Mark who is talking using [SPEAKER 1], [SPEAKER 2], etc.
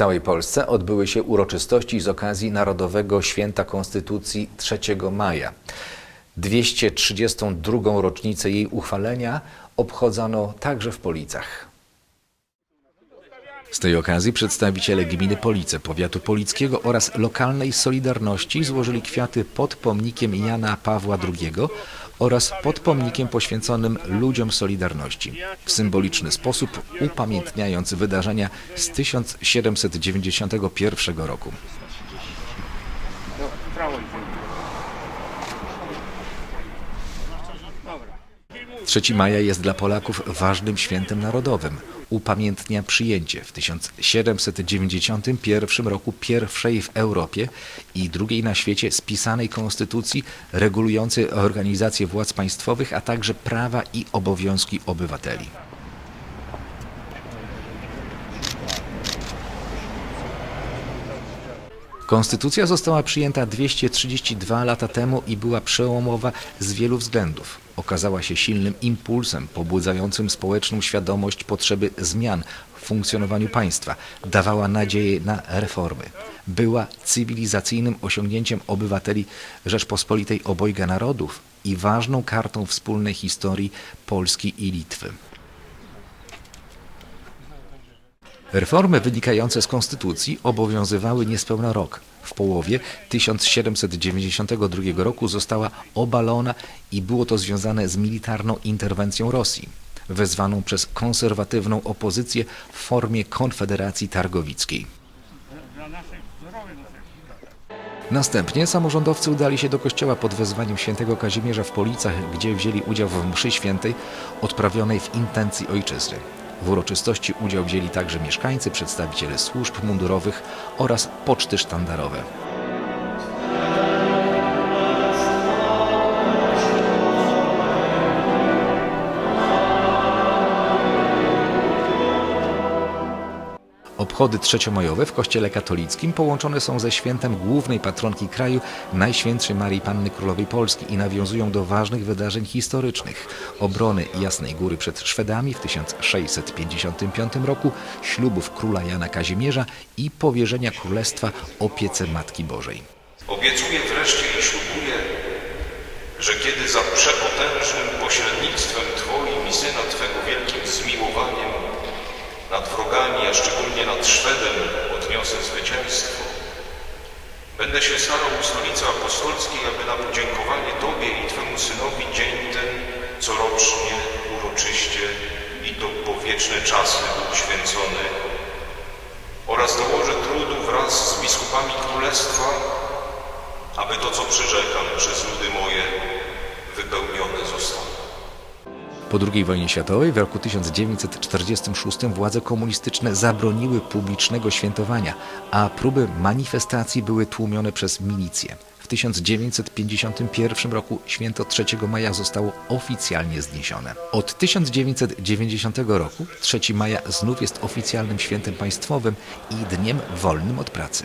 [SPEAKER 1] całej Polsce odbyły się uroczystości z okazji Narodowego Święta Konstytucji 3 maja. 232. rocznicę jej uchwalenia obchodzono także w Policach. Z tej okazji przedstawiciele gminy Police, powiatu polickiego oraz lokalnej Solidarności złożyli kwiaty pod pomnikiem Jana Pawła II oraz pod pomnikiem poświęconym ludziom Solidarności, w symboliczny sposób upamiętniając wydarzenia z 1791 roku. 3 maja jest dla Polaków ważnym świętem narodowym. Upamiętnia przyjęcie w 1791 roku pierwszej w Europie i drugiej na świecie spisanej konstytucji regulującej organizację władz państwowych, a także prawa i obowiązki obywateli. Konstytucja została przyjęta 232 lata temu i była przełomowa z wielu względów. Okazała się silnym impulsem pobudzającym społeczną świadomość potrzeby zmian w funkcjonowaniu państwa. Dawała nadzieję na reformy. Była cywilizacyjnym osiągnięciem obywateli Rzeczpospolitej obojga narodów i ważną kartą wspólnej historii Polski i Litwy. Reformy wynikające z konstytucji obowiązywały niespełna rok. W połowie 1792 roku została obalona i było to związane z militarną interwencją Rosji, wezwaną przez konserwatywną opozycję w formie Konfederacji Targowickiej. Następnie samorządowcy udali się do kościoła pod wezwaniem świętego Kazimierza w Policach, gdzie wzięli udział w mszy świętej odprawionej w intencji ojczyzny. W uroczystości udział wzięli także mieszkańcy, przedstawiciele służb mundurowych oraz poczty sztandarowe. Obchody trzeciomajowe w Kościele katolickim połączone są ze świętem głównej patronki kraju, Najświętszej Marii Panny Królowej Polski i nawiązują do ważnych wydarzeń historycznych. Obrony Jasnej Góry przed Szwedami w 1655 roku, ślubów króla Jana Kazimierza i powierzenia królestwa opiece Matki Bożej.
[SPEAKER 2] Obiecuję wreszcie i ślubuję, że kiedy za przepotężnym pośrednictwem Twoim a szczególnie nad Szwedem odniosę zwycięstwo, będę się starał u stolicy apostolskiej, aby na podziękowanie Tobie i Twemu Synowi dzień ten corocznie, uroczyście i to po wieczne czasy był święcony oraz dołożę trudu wraz z biskupami królestwa, aby to, co przyrzekam przez ludy moje.
[SPEAKER 1] Po II wojnie światowej w roku 1946 władze komunistyczne zabroniły publicznego świętowania, a próby manifestacji były tłumione przez milicję. W 1951 roku święto 3 maja zostało oficjalnie zniesione. Od 1990 roku 3 maja znów jest oficjalnym świętem państwowym i dniem wolnym od pracy.